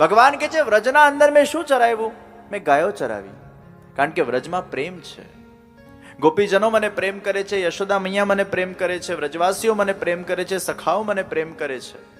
ભગવાન કે છે, વ્રજના અંદર મેં શું ચરાવ્યું? મેં ગાયો ચરાવી. કારણ કે વ્રજમાં પ્રેમ છે. ગોપીજનો મને પ્રેમ કરે છે, યશોદા મૈયા મને પ્રેમ કરે છે, વ્રજવાસીઓ મને પ્રેમ કરે છે, સખાઓ મને પ્રેમ કરે છે.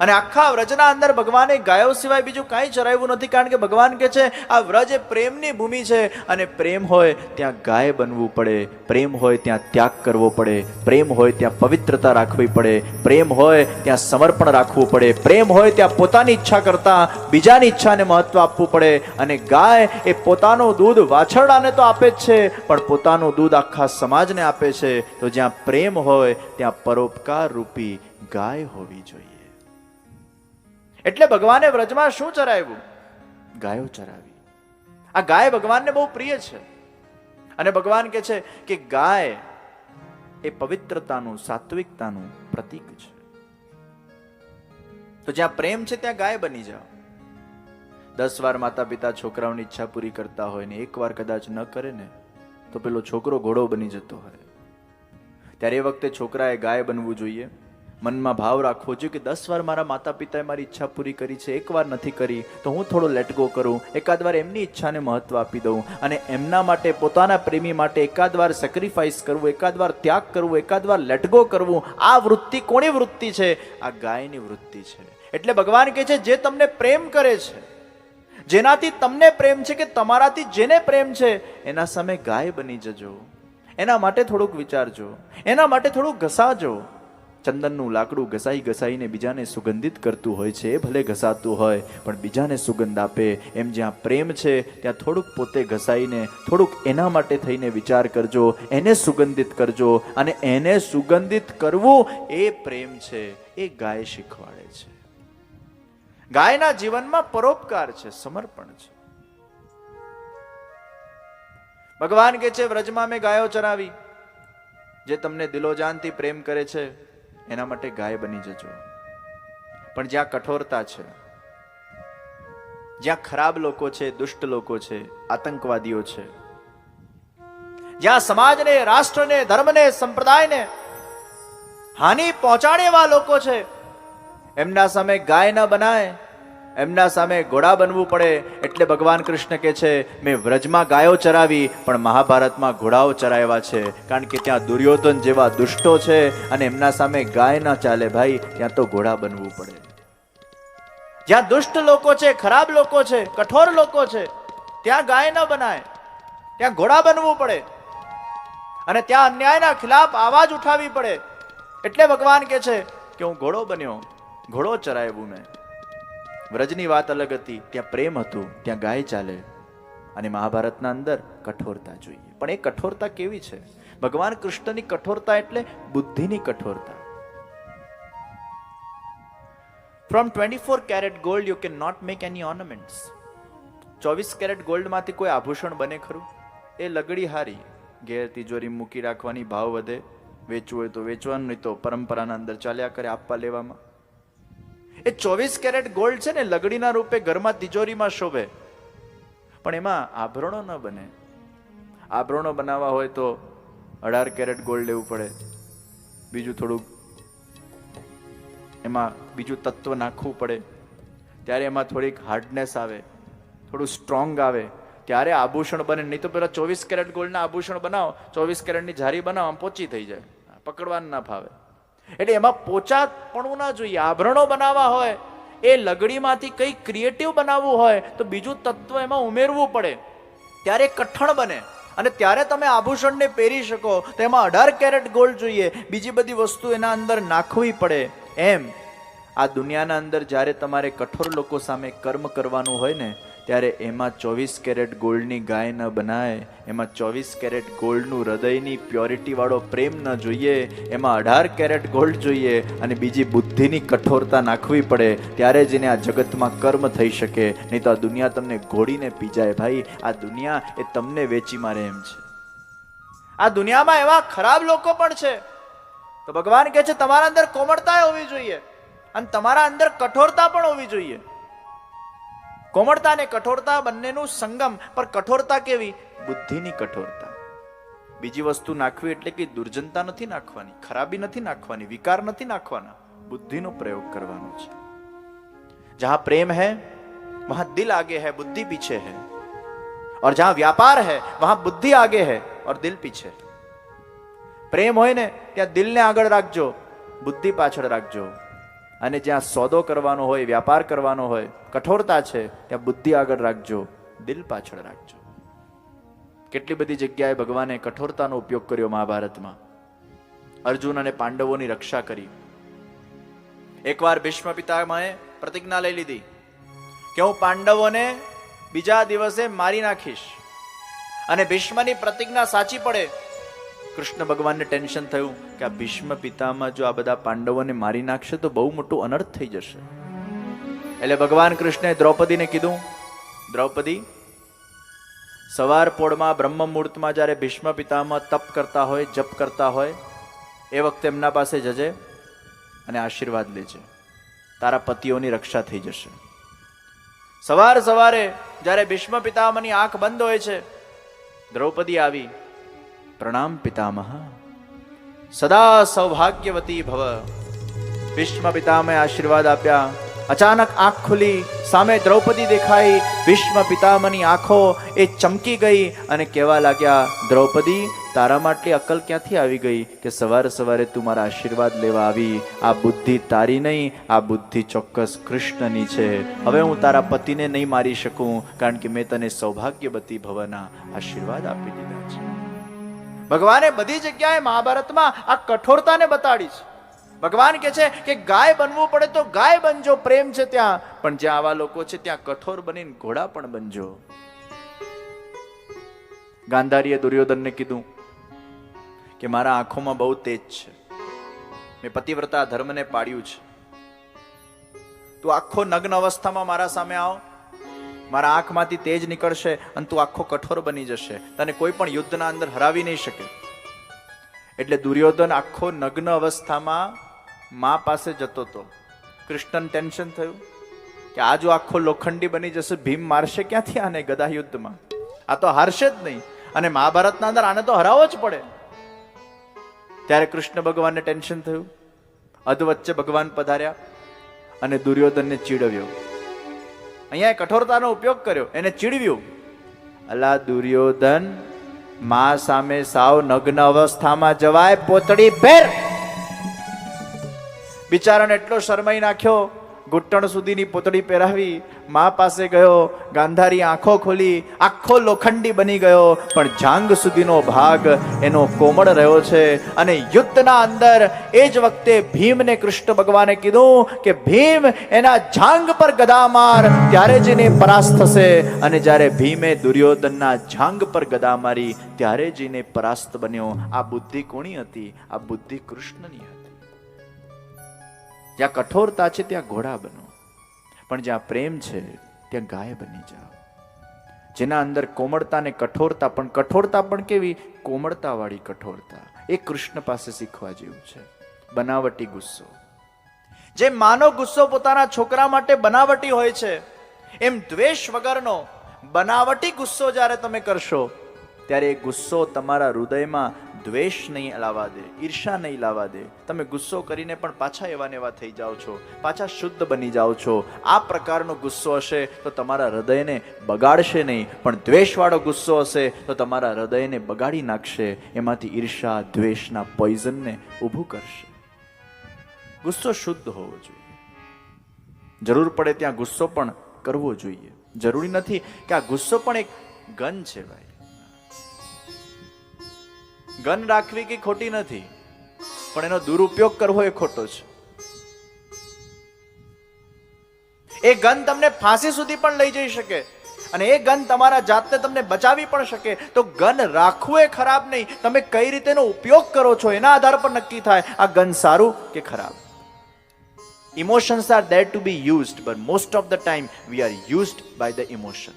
અને આખા વ્રજના અંદર ભગવાને ગાયો સિવાય બીજું કાંઈ ચરાવ્યું નથી, કારણ કે ભગવાન કે છે, આ વ્રજ એ પ્રેમની ભૂમિ છે. અને પ્રેમ હોય ત્યાં ગાય બનવું પડે, પ્રેમ હોય ત્યાં ત્યાગ કરવો પડે, પ્રેમ હોય ત્યાં પવિત્રતા રાખવી પડે, પ્રેમ હોય ત્યાં સમર્પણ રાખવું પડે, પ્રેમ હોય ત્યાં પોતાની ઈચ્છા કરતાં બીજાની ઈચ્છાને મહત્વ આપવું પડે. અને ગાય એ પોતાનું દૂધ વાછરડાને તો આપે જ છે, પણ પોતાનું દૂધ આખા સમાજને આપે છે. તો જ્યાં પ્રેમ હોય, ત્યાં પરોપકાર રૂપી ગાય હોવી જોઈએ. એટલે ભગવાને વ્રજમાં શું ચરાવ્યું? ગાયો ચરાવી. આ ગાય ભગવાનને બહુ પ્રિય છે. અને ભગવાન કે છે કે ગાય એ પવિત્રતાનું, સાત્વિકતાનું પ્રતીક છે. તો જ્યાં પ્રેમ છે ત્યાં ગાય બની જાઓ. દસ વાર માતા પિતા છોકરાઓની ઈચ્છા પૂરી કરતા હોય ને એક વાર કદાચ ન કરે ને, તો પેલો છોકરો ઘોડો બની જતો હોય. ત્યારે એ વખતે છોકરાએ ગાય બનવું જોઈએ. મનમાં ભાવ રાખવો જોઈએ કે દસ વાર મારા માતા પિતાએ મારી ઈચ્છા પૂરી કરી છે, એક વાર નથી કરી, તો હું થોડો લેટ ગો કરું, એકાદ વાર એમની ઈચ્છાને મહત્વ આપી દઉં અને એમના માટે, પોતાના પ્રેમી માટે એકાદ વાર સેક્રિફાઈસ કરવું, એકાદ વાર ત્યાગ કરવું, એકાદ વાર લેટ ગો કરવું, આ વૃત્તિ કોની વૃત્તિ છે? આ ગાયની વૃત્તિ છે. એટલે ભગવાન કહે છે, જે તમને પ્રેમ કરે છે, જેનાથી તમને પ્રેમ છે કે તમારાથી જેને પ્રેમ છે, એના સામે ગાય બની જજો. એના માટે થોડુંક વિચારજો. એના માટે થોડુંક ઘસાજો. ચંદનનું લાકડું ઘસાઈ ઘસાઈને બીજાને સુગંધિત કરતું હોય છે એ ભલે ઘસાતું હોય, પણ બીજાને સુગંધ આપે. એમ જ્યાં પ્રેમ છે, ત્યાં થોડુંક પોતે ઘસાઈને, થોડુંક એના માટે થઈને વિચાર કરજો, એને સુગંધિત કરજો, અને એને સુગંધિત કરવું એ પ્રેમ છે, એ ગાય શીખવાડે છે. ગાયના જીવનમાં પરોપકાર છે, સમર્પણ છે. ભગવાન કે છે, વ્રજમાં મેં ગાયો ચરાવી, જે તમને દિલોજાનથી પ્રેમ કરે છે. એના માટે ગાય બની જજો. પણ જ્યાં કઠોરતા છે, જ્યાં ખરાબ લોકો છે, દુષ્ટ લોકો છે, આતંકવાદીઓ છે, જ્યાં સમાજને, રાષ્ટ્રને, ધર્મને, સંપ્રદાયને હાનિ પહોંચાડે એવા લોકો છે, એમના સામે ગાય ન બનાય એમના સામે ઘોડા બનવું પડે એટલે ભગવાન કૃષ્ણ કે છે, મેં વ્રજમાં ગાયો ચરાવી, પણ મહાભારતમાં ઘોડાઓ ચરાવ્યા છે. કારણ કે ત્યાં દુર્યોધન જેવા દુષ્ટો છે અને એમના સામે ગાય ના ચાલે ભાઈ, ત્યાં તો ઘોડા બનવું પડે. જ્યાં દુષ્ટ લોકો છે, ખરાબ લોકો છે, કઠોર લોકો છે, ત્યાં ગાય ન બનાય. ત્યાં ઘોડા બનવું પડે. અને ત્યાં અન્યાયના ખિલાફ આવાજ ઉઠાવી પડે. એટલે ભગવાન કે છે કે હું ઘોડો બન્યો, ઘોડો ચરાવ્યું મેં. વ્રજની વાત અલગ હતી. ત્યાં પ્રેમ હતું, ત્યાં ગાય ચાલે અને મહાભારતના અંદર કઠોરતા જોઈએ. પણ એ કઠોરતા કેવી છે? ભગવાન કૃષ્ણની કઠોરતા એટલે બુદ્ધિની કઠોરતા. From twenty four carat gold you can not make any ornaments ચોવીસ કેરેટ ગોલ્ડમાંથી કોઈ આભૂષણ બને ખરું? એ લગડી હારી. ઘેર તિજોરી મૂકી રાખવાની, ભાવ વધે. વેચવું હોય તો વેચવાનું, નહીં તો પરંપરાના અંદર ચાલ્યા કરે આપવા લેવામાં. એ ચોવીસ કેરેટ ગોલ્ડ છે ને લગડીના રૂપે ઘરમાં તિજોરીમાં શોભે. પણ એમાં આભરણો ન બને. આભરણો બનાવવા હોય તો અઢાર કેરેટ ગોલ્ડ લેવું પડે. બીજું થોડુંક એમાં બીજું તત્વ નાખવું પડે. ત્યારે એમાં થોડીક હાર્ડનેસ આવે, થોડું સ્ટ્રોંગ આવે. ત્યારે આભૂષણ બને. નહીં તો પેલા ચોવીસ કેરેટ ગોલ્ડના આભૂષણ બનાવો. ચોવીસ કેરેટની જારી બનાવો, આમ પોચી થઈ જાય. પકડવાનું ના ફાવે. એટલે એમાં પોચાપણું ના જોઈએ આભરણો બનાવવા હોય, એ લગડીમાંથી કંઈ ક્રિએટિવ બનાવવું હોય, તો બીજું તત્વ એમાં ઉમેરવું પડે. ત્યારે કઠણ બને. અને ત્યારે તમે આભૂષણને પહેરી શકો, તો એમાં અઢાર કેરેટ ગોલ્ડ જોઈએ. બીજી બધી વસ્તુ એના અંદર નાખવી પડે. એમ. આ દુનિયાના અંદર જ્યારે તમારે કઠોર લોકો સામે કર્મ કરવાનું હોય ને ત્યારે એમાં ચોવીસ કેરેટ ગોલ્ડની ગાય ન બનાય, એમાં ચોવીસ કેરેટ ગોલ્ડનું હૃદયની પ્યોરિટીવાળો પ્રેમ ન જોઈએ, એમાં અઢાર કેરેટ ગોલ્ડ જોઈએ અને બીજી બુદ્ધિની કઠોરતા નાખવી પડે, ત્યારે જ એને આ જગતમાં કર્મ થઈ શકે. નહીં તો આ દુનિયા તમને ઘોડીને પી જાય ભાઈ. આ દુનિયા એ તમને વેચી મારે એમ છે. આ દુનિયામાં એવા ખરાબ લોકો પણ છે. તો ભગવાન કહે છે, તમારા અંદર કોમળતા હોવી જોઈએ અને તમારા અંદર કઠોરતા પણ હોવી જોઈએ. કોમળતા અને કઠોરતા બંનેનું સંગમ પર કઠોરતા કેવી બુદ્ધિની કઠોરતા બીજી વસ્તુ નાખવી એટલે કે દુર્જનતા નથી નાખવાની ખરાબી નથી નાખવાની વિકાર નથી નાખવાના બુદ્ધિનો પ્રયોગ કરવાનો છે जहां प्रेम है वहां दिल आगे है बुद्धि पीछे है और जहां व्यापार है वहां बुद्धि आगे है और दिल पीछे પ્રેમ હોય ને ત્યાં દિલને આગળ રાખજો બુદ્ધિ પાછળ રાખજો અને જ્યાં સોદો કરવાનો હોય, વ્યાપાર કરવાનો હોય, કઠોરતા છે, ત્યાં બુદ્ધિ આગળ રાખજો, દિલ પાછળ રાખજો. કેટલી બધી જગ્યાએ ભગવાને કઠોરતાનો ઉપયોગ કર્યો મહાભારતમાં. અર્જુન અને પાંડવોની રક્ષા કરી. એકવાર ભીષ્મ પિતામહે પ્રતિજ્ઞા લઈ લીધી કે હું પાંડવોને બીજા દિવસે મારી નાખીશ. અને ભીષ્મની પ્રતિજ્ઞા સાચી પડે કૃષ્ણ ભગવાનને ટેન્શન થયું કે આ ભીષ્મ પિતામાં જો આ બધા પાંડવોને મારી નાખશે તો બહુ મોટું અનર્થ થઈ જશે. એટલે ભગવાન કૃષ્ણે દ્રૌપદીને કીધું, દ્રૌપદી, સવાર પોળમાં બ્રહ્મ મુહૂર્તમાં જ્યારે ભીષ્મ પિતામાં તપ કરતા હોય, જપ કરતા હોય, એ વખતે એમના પાસે જજે અને આશીર્વાદ લેજે. તારા પતિઓની રક્ષા થઈ જશે. સવાર સવારે જ્યારે ભીષ્મ પિતામાંની આંખ બંધ હોય છે, દ્રૌપદી આવી પ્રણામ પિતામહ. સદા સૌભાગ્યવતી ભવ. ભીષ્મ પિતામહે આશીર્વાદ આપ્યા. અચાનક આંખ ખુલી, સામે દ્રૌપદી દેખાઈ. ભીષ્મ પિતામની આંખો એ ચમકી ગઈ અને કહેવા લાગ્યા, દ્રૌપદી તારામાં આટલી અક્કલ ક્યાંથી આવી ગઈ કે સવારે સવારે તું મારા આશીર્વાદ લેવા આવી? આ બુદ્ધિ તારી નહીં, આ બુદ્ધિ ચોક્કસ કૃષ્ણની છે. હવે હું તારા પતિને નહીં મારી શકું, કારણ કે મેં તને સૌભાગ્યવતી ભવના આશીર્વાદ આપી દીધા છે. ભગવાને બધી જગ્યાએ મહાભારતમાં આ કઠોરતાને બતાડી છે. ભગવાન કે છે કે ગાય બનવું પડે તો ગાય બનજો, પ્રેમ છે ત્યાં. પણ જ્યાં આવા લોકો છે ત્યાં કઠોર બનીને ઘોડા પણ બનજો. ગાંધારીએ દુર્યોધનને કીધું કે મારા આંખોમાં બહુ તેજ છે. મેં પતિવ્રતા ધર્મને પાડ્યું છે. તું આખો નગ્ન અવસ્થામાં મારા સામે આવ. મારા આંખમાંથી તેજ નીકળશે અને તું આખો કઠોર બની જશે. તને કોઈ પણ યુદ્ધના અંદર હરાવી નહીં શકે. એટલે દુર્યોધન આખો નગ્ન અવસ્થામાં મા પાસે જતો હતો કૃષ્ણન ટેન્શન થયું કે આ જો આખો લોખંડી બની જશે, ભીમ મારશે ક્યાંથી આને ગદા યુદ્ધમાં? આ તો હારશે જ નહીં. અને મહાભારતના અંદર આને તો હરાવો જ પડે. ત્યારે કૃષ્ણ ભગવાનને ટેન્શન થયું. અધ વચ્ચે ભગવાન પધાર્યા અને દુર્યોધનને ચીડવ્યો. અહીંયા કઠોરતાનો ઉપયોગ કર્યો, એને ચીડવ્યું. અલા દુર્યોધન, મા સામે સાવ નગ્ન અવસ્થામાં જવાય, પોતડી ફેર. બિચારાને એટલો શરમાઈ નાખ્યો ઘૂંટણ સુધીની પોતળી પહેરાવી મા પાસે ગયો, ગાંધારી આંખો ખોલી, આખો લોખંડી બની ગયો. પણ જાંગ સુધીનો ભાગ એનો કોમળ રહ્યો છે અને યુદ્ધના અંદર એ જ વખતે ભીમને કૃષ્ણ ભગવાને કીધું કે, ભીમ એના જાંગ પર ગદા માર. ત્યારે જ એને પરાસ્ત થશે અને જ્યારે ભીમે દુર્યોધનના જાંગ પર ગદા મારી, ત્યારે જ એને પરાસ્ત બન્યો. આ બુદ્ધિ કોની હતી? આ બુદ્ધિ કૃષ્ણની હતી. જ્યાં કઠોરતા છે, ત્યાં ઘોડા બનો. પણ જ્યાં પ્રેમ છે, ત્યાં ગાય બની જાઓ. જેના અંદર કોમળતા ને કઠોરતા, પણ કઠોરતા પણ કેવી? કોમળતા વાળી કઠોરતા. એ કૃષ્ણ પાસે શીખવા જેવું છે. બનાવટી ગુસ્સો. જે માનો ગુસ્સો પોતાના છોકરા માટે બનાવટી હોય છે, એમ દ્વેષ વગરનો બનાવટી ગુસ્સો જ્યારે તમે કરશો, ત્યારે એ ગુસ્સો તમારા હૃદયમાં દ્વેષ નહીં લાવવા દે, ઈર્ષા નહીં લાવવા દે. તમે ગુસ્સો કરીને પણ પાછા એવા ને એવા થઈ જાઓ છો, પાછા શુદ્ધ બની જાઓ છો. આ પ્રકારનો ગુસ્સો હશે તો તમારા હૃદયને બગાડશે નહીં, પણ દ્વેષવાળો ગુસ્સો હશે તો તમારા હૃદયને બગાડી નાખશે, એમાંથી ઈર્ષા, દ્વેષના પોઈઝનને ઊભું કરશે. ગુસ્સો શુદ્ધ હોવો જોઈએ. જરૂર પડે ત્યાં ગુસ્સો પણ કરવો જોઈએ. જરૂરી નથી કે આ ગુસ્સો પણ એક ગન છે ભાઈ. ગન રાખવી કે ખોટી નથી, પણ એનો દુરુપયોગ કરવો એ ખોટો છે. એ ગન તમને ફાંસી સુધી પણ લઈ જઈ શકે અને એ ગન તમારા જાતને તમને બચાવી પણ શકે. તો ગન રાખવું એ ખરાબ નહીં. તમે કઈ રીતે ઉપયોગ કરો છો એના આધાર પર નક્કી થાય આ ગન સારું કે ખરાબ. Emotions are there to be used but most of the time we are used by the emotion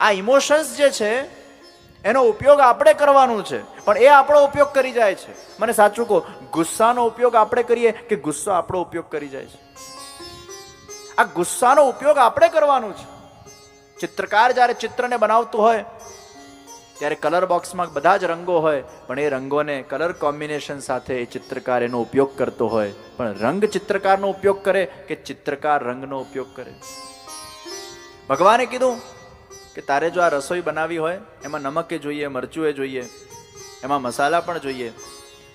આ ઇમોશન્સ જે છે એનો ઉપયોગ આપણે કરવાનો છે. પણ એ આપણો ઉપયોગ કરી જાય છે. મને સાચું કહો, ગુસ્સાનો ઉપયોગ આપણે કરીએ કે ગુસ્સો આપણો ઉપયોગ કરી જાય છે? આ ગુસ્સાનો ઉપયોગ આપણે કરવાનો છે. ચિત્રકાર જ્યારે ચિત્રને બનાવતું હોય, ત્યારે કલર બોક્સમાં બધા જ રંગો હોય, પણ એ રંગોને કલર કોમ્બિનેશન સાથે એ ચિત્રકાર એનો ઉપયોગ કરતો હોય. પણ રંગ ચિત્રકારનો ઉપયોગ કરે કે ચિત્રકાર રંગનો ઉપયોગ કરે? ભગવાને કીધું કે તારે જો આ રસોઈ બનાવી હોય, એમાં નમકે જોઈએ મરચું એ જોઈએ, એમાં મસાલા પણ જોઈએ,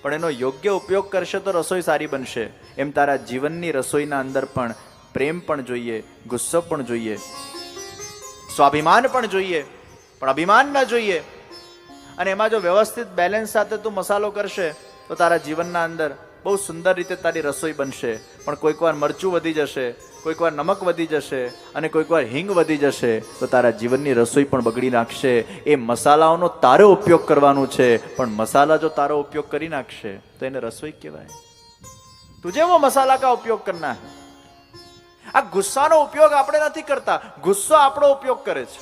પણ એનો યોગ્ય ઉપયોગ કરશે તો રસોઈ સારી બનશે. એમ તારા જીવનની રસોઈના અંદર પણ પ્રેમ પણ જોઈએ, ગુસ્સો પણ જોઈએ. સ્વાભિમાન પણ જોઈએ, પણ અભિમાન ન જોઈએ. અને એમાં જો વ્યવસ્થિત બેલેન્સ સાથે તું મસાલો કરશે, તો તારા જીવનના અંદર બહુ સુંદર રીતે તારી રસોઈ બનશે. પણ કોઈક વાર મરચું વધી જશે કોઈક વાર નમક વધી જશે અને કોઈક વાર હિંગ વધી જશે, તો તારા જીવનની રસોઈ પણ બગડી નાખશે. એ મસાલાઓનો તારો ઉપયોગ કરવાનો છે, પણ મસાલા જો તારો ઉપયોગ કરી નાખશે, તો એને રસોઈ કહેવાય. તુજે વો મસાલા કા ઉપયોગ કરના? હે આ ગુસ્સાનો ઉપયોગ આપણે નથી કરતા, ગુસ્સો આપણો ઉપયોગ કરે છે.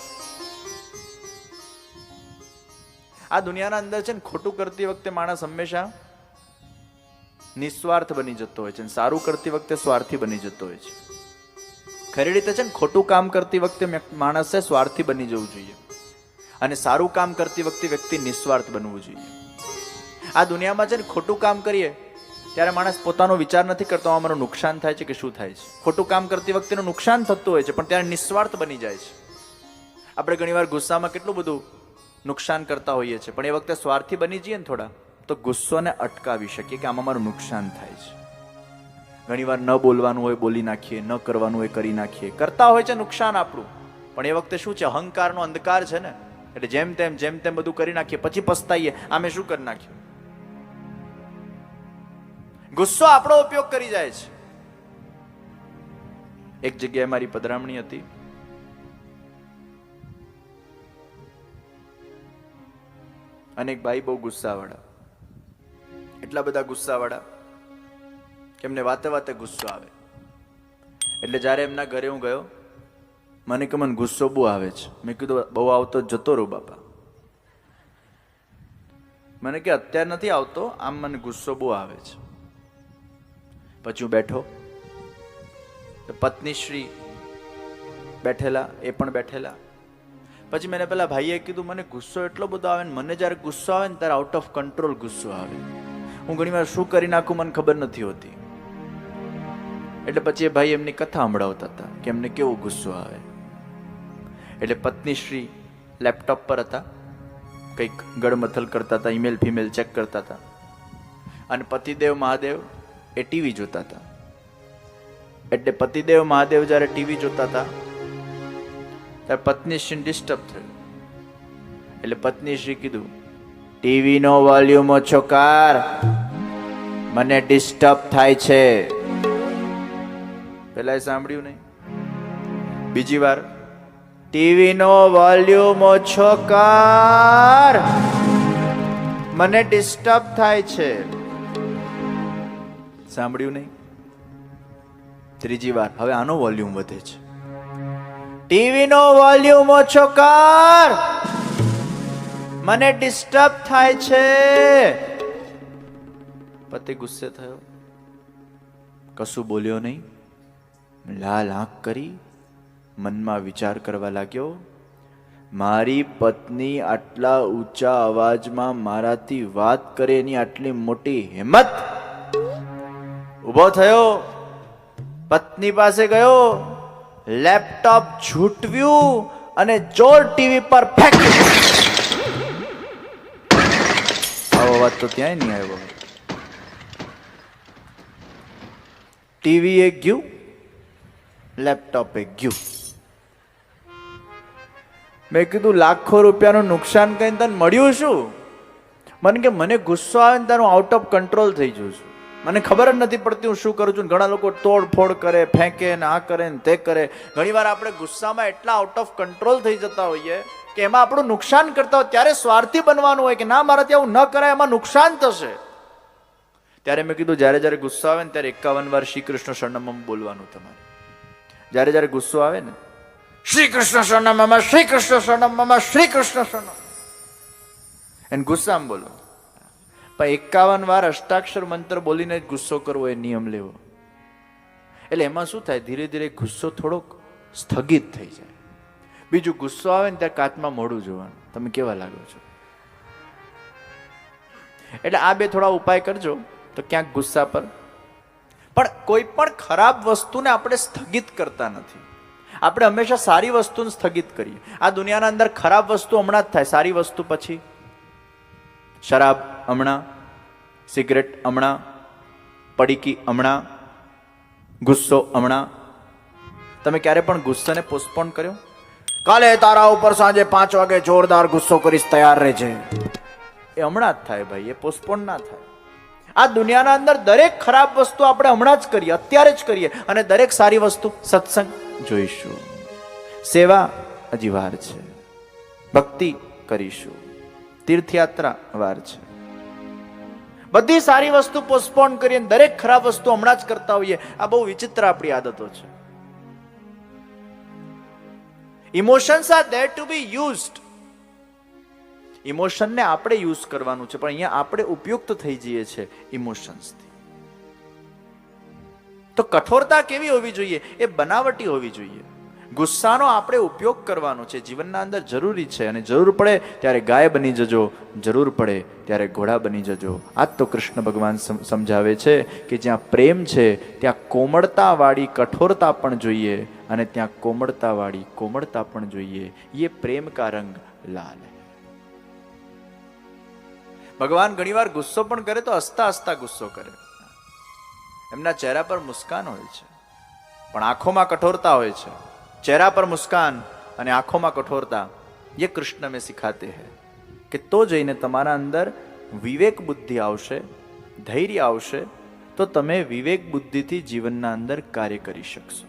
આ દુનિયાના અંદર છે ને ખોટું કરતી વખતે માણસ હંમેશા નિસ્વાર્થ બની જતો હોય છે સારું કરતી વખતે સ્વાર્થી બની જતો હોય છે. ખરી રીતે છે ને ખોટું કામ કરતી વખતે માણસે સ્વાર્થી બની જવું જોઈએ. અને સારું કામ કરતી વખતે વ્યક્તિ નિસ્વાર્થ બનવું જોઈએ. આ દુનિયામાં છે ને ખોટું કામ કરીએ, ત્યારે માણસ પોતાનો વિચાર નથી કરતો અમારું મારું નુકસાન થાય છે કે શું થાય છે. ખોટું કામ કરતી વખતેનું નુકસાન થતું હોય છે, પણ ત્યારે નિસ્વાર્થ બની જાય છે. આપણે ઘણીવાર ગુસ્સામાં કેટલું બધું નુકસાન કરતા હોઈએ છીએ, પણ એ વખતે સ્વાર્થી બની જઈએ ને થોડા, તો ગુસ્સોને અટકાવી શકીએ કે આમાં મારું નુકસાન થાય છે. ઘણીવાર ન બોલવાનું હોય, બોલી નાખીએ, ન કરવાનું હોય, કરી નાખીએ. કરતા હોય છે નુકસાન આપણું. પણ એ વખતે શું છે? અહંકારનો અંધકાર છે ને? એટલે જેમ તેમ જેમ તેમ બધું કરી નાખીએ, પછી પસ્તાઈએ. આમે શું કરી નાખ્યું? ગુસ્સો આપણો ઉપયોગ કરી જાય છે. એક જગ્યાએ મારી પધરામણી હતી. અને એક ભાઈ બહુ ગુસ્સાવાળા. એટલા બધા ગુસ્સાવાળા કે એમને વાતે વાતે ગુસ્સો આવે. એટલે જ્યારે એમના ઘરે હું ગયો, મને કે મને ગુસ્સો બહુ આવે છે. મેં કીધું, બહુ આવતો જતો રહો બાપા. મને કે, અત્યારે નથી આવતો, આમ મને ગુસ્સો બહુ આવે છે. પછી હું બેઠો. પત્નીશ્રી બેઠેલા, એ પણ બેઠેલા. પછી મેં પેલા ભાઈએ કીધું, મને ગુસ્સો એટલો બધો આવે ને, મને જ્યારે ગુસ્સો આવે ને, ત્યારે આઉટ ઓફ કંટ્રોલ ગુસ્સો આવે. હું ઘણી વાર શું કરી નાખું મને ખબર નથી હોતી. એટલે પછી એ ભાઈ એમની કથા સંભળાવતા હતા કે એમને કેવો ગુસ્સો આવે. એટલે પત્નીશ્રી લેપટોપ પર હતા, કંઈક ગડમથલ કરતા હતા ઈમેલ ફિમેલ ચેક કરતા હતા. અને પતિદેવ મહાદેવ એ ટીવી જોતા હતા. એટલે પતિદેવ મહાદેવ જ્યારે ટીવી જોતા હતા, ત્યારે પત્નીશ્રી ડિસ્ટર્બ થયું. એટલે પત્નીશ્રી કીધું ટીવી નો વોલ્યુમ ઓછો કર. મને ડિસ્ટર્બ થાય છે. પેલા સાંભળ્યું નહીં. બીજી વાર ટીવી નો વોલ્યુમ ઓછો કર. મને ડિસ્ટર્બ થાય છે. સાંભળ્યું નહીં? ત્રીજી વાર, હવે આનો વોલ્યુમ વધે છે. ટીવી નો વોલ્યુમ ઓછો કર. મને ડિસ્ટર્બ થાય છે. પતિ ગુસ્સે થયો. કશું બોલ્યો નહીં. લાલ આંખ કરી મનમાં વિચાર કરવા લાગ્યો, મારી પત્ની આટલા ઊંચા અવાજમાં મારાથી વાત કરે એની આટલી મોટી હિંમત. ઊભો થયો, પત્ની પાસે ગયો, લેપટોપ છૂટવ્યું અને જોર ટીવી પર ફેંક્યું. આવો અવાજ તો ત્યાંય નહીં આવ્યો. ટીવી એ ગયું. લેપટોપ ગયું. મેં કીધું, લાખો રૂપિયાનું નુકસાન કરીને તને મળ્યું શું? મને કે મને ગુસ્સો આવે ને તારું આઉટ ઓફ કંટ્રોલ થઈ જઉં છું. મને ખબર જ નથી પડતી હું શું કરું છું. ઘણા લોકો તોડફોડ કરે, ફેંકે ને આ કરે ને તે કરે. ઘણીવાર આપણે ગુસ્સામાં એટલા આઉટ ઓફ કંટ્રોલ થઈ જતા હોઈએ કે એમાં આપણું નુકસાન કરતા હોય ત્યારે સ્વાર્થી બનવાનું હોય કે ના, મારાથી આવું ન કરાય, એમાં નુકસાન થશે. ત્યારે મેં કીધું, જ્યારે જ્યારે ગુસ્સો આવે ને ત્યારે એકાવન વાર શ્રી કૃષ્ણ શરણમમ બોલવાનું તમારે. જ્યારે જ્યારે ગુસ્સો આવે ને શ્રી કૃષ્ણ શરણમમ શ્રી કૃષ્ણ શરણમમ શ્રી કૃષ્ણ સોનમ એને ગુસ્સામાં બોલો. પણ એકાવન વાર અષ્ટાક્ષર મંત્ર બોલીને ગુસ્સો કરવો એ નિયમ લેવો. એટલે એમાં શું થાય? ધીરે ધીરે ગુસ્સો થોડોક સ્થગિત થઈ જાય. બીજું ગુસ્સો આવે ને ત્યાં કાચમાં મોડું જોવાનું. તમે કેવા લાગો છો? એટલે આ બે થોડા ઉપાય કરજો. તો ક્યાંક ગુસ્સા પર પણ કોઈ પણ ખરાબ વસ્તુને આપણે સ્થગિત કરતા નથી. આપણે હંમેશા સારી વસ્તુને સ્થગિત કરીએ. આ દુનિયાના અંદર ખરાબ વસ્તુ હમણાં જ થાય. સારી વસ્તુ પછી? શરાબ હમણાં, સિગરેટ હમણાં, પડીકી હમણાં, ગુસ્સો હમણાં. તમે ક્યારે પણ ગુસ્સાને પોસ્ટપોન કર્યો? કાલે તારા ઉપર સાંજે પાંચ વાગે જોરદાર ગુસ્સો કરીશ, તૈયાર રહેજે. એ હમણાં જ થાય ભાઈ. એ પોસ્ટપોન ના થાય. આ દુનિયાના અંદર દરેક ખરાબ વસ્તુ આપણે હમણાં જ કરીએ, અત્યારે જ કરીએ અને દરેક સારી વસ્તુ સત્સંગ જોઈશું. સેવા હજી વાર છે. ભક્તિ કરીશું. તીર્થયાત્રા વાર છે. બધી સારી વસ્તુ પોસ્ટપોન કરીએ દરેક ખરાબ વસ્તુ હમણાં જ કરતા હોઈએ, આ બહુ વિચિત્ર આપણી આદતો છે. Emotions are there to be used ઇમોશનને આપણે યુઝ કરવાનું છે, પણ અહીંયા આપણે ઉપયુક્ત થઈ જઈએ છીએ ઇમોશન્સથી તો કઠોરતા કેવી હોવી જોઈએ? એ બનાવટી હોવી જોઈએ. ગુસ્સાનો આપણે ઉપયોગ કરવાનો છે, જીવનના અંદર જરૂરી છે અને જરૂર પડે ત્યારે ગાય બની જજો, જરૂર પડે ત્યારે ઘોડા બની જજો. આ તો કૃષ્ણ ભગવાન સમ- સમજાવે છે કે જ્યાં પ્રેમ છે, ત્યાં કોમળતાવાળી કઠોરતા પણ જોઈએ અને ત્યાં કોમળતાવાળી કોમળતા પણ જોઈએ. એ પ્રેમ કા રંગ લાલ ભગવાન ઘણીવાર ગુસ્સો પણ કરે તો હસતા હસતા ગુસ્સો કરે. એમના ચહેરા પર મુસ્કાન હોય છે. પણ આંખોમાં કઠોરતા હોય છે. ચહેરા પર મુસ્કાન અને આંખોમાં કઠોરતા એ કૃષ્ણ મેં શીખાતે હે કે તો જઈને તમારા અંદર વિવેક બુદ્ધિ આવશે, ધૈર્ય આવશે, તો તમે વિવેક બુદ્ધિથી જીવનના અંદર કાર્ય કરી શકશો.